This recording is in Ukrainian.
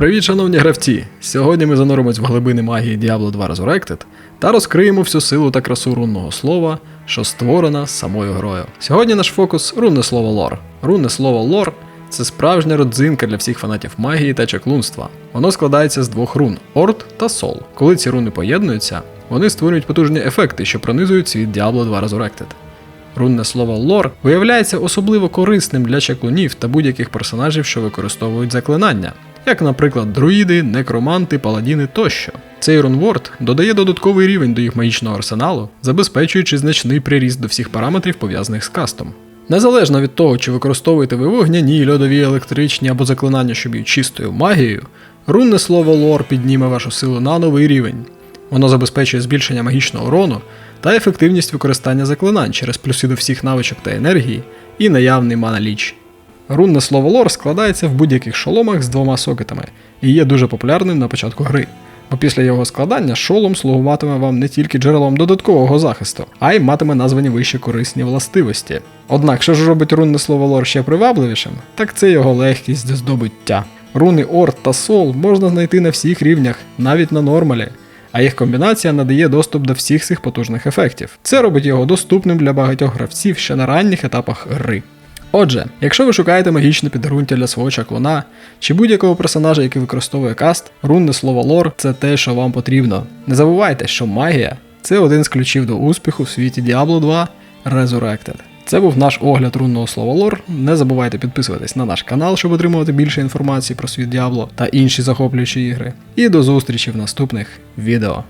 Привіт, шановні гравці! Сьогодні ми зануримось в глибини магії Diablo 2 Resurrected та розкриємо всю силу та красу рунного слова, що створена самою грою. Сьогодні наш фокус рунне слово лор. Рунне слово лор це справжня родзинка для всіх фанатів магії та чаклунства. Воно складається з двох рун Орд та Сол. Коли ці руни поєднуються, вони створюють потужні ефекти, що пронизують світ Diablo 2 Resurrected. Рунне слово лор виявляється особливо корисним для чаклунів та будь-яких персонажів, що використовують заклинання, як, наприклад, друїди, некроманти, паладіни тощо. Цей рунворд додає додатковий рівень до їх магічного арсеналу, забезпечуючи значний приріст до всіх параметрів, пов'язаних з кастом. Незалежно від того, чи використовуєте ви вогняні, льодові, електричні або заклинання, що б'ють чистою магією, рунне слово лор підніме вашу силу на новий рівень. Воно забезпечує збільшення магічного урону та ефективність використання заклинань через плюси до всіх навичок та енергії і наявний мана-ліч. Рунне слово лор складається в будь-яких шоломах з двома сокетами і є дуже популярним на початку гри. Бо після його складання шолом слугуватиме вам не тільки джерелом додаткового захисту, а й матиме названі вище корисні властивості. Однак, що ж робить рунне слово лор ще привабливішим, так це його легкість до здобуття. Руни Орд та Сол можна знайти на всіх рівнях, навіть на нормалі, а їх комбінація надає доступ до всіх цих потужних ефектів. Це робить його доступним для багатьох гравців ще на ранніх етапах гри. Отже, якщо ви шукаєте магічне підґрунтя для свого чаклуна чи будь-якого персонажа, який використовує каст, рунне слово лор це те, що вам потрібно. Не забувайте, що магія це один з ключів до успіху в світі Diablo 2 Resurrected. Це був наш огляд рунного слова лор. Не забувайте підписуватись на наш канал, щоб отримувати більше інформації про світ Diablo та інші захоплюючі ігри. І до зустрічі в наступних відео.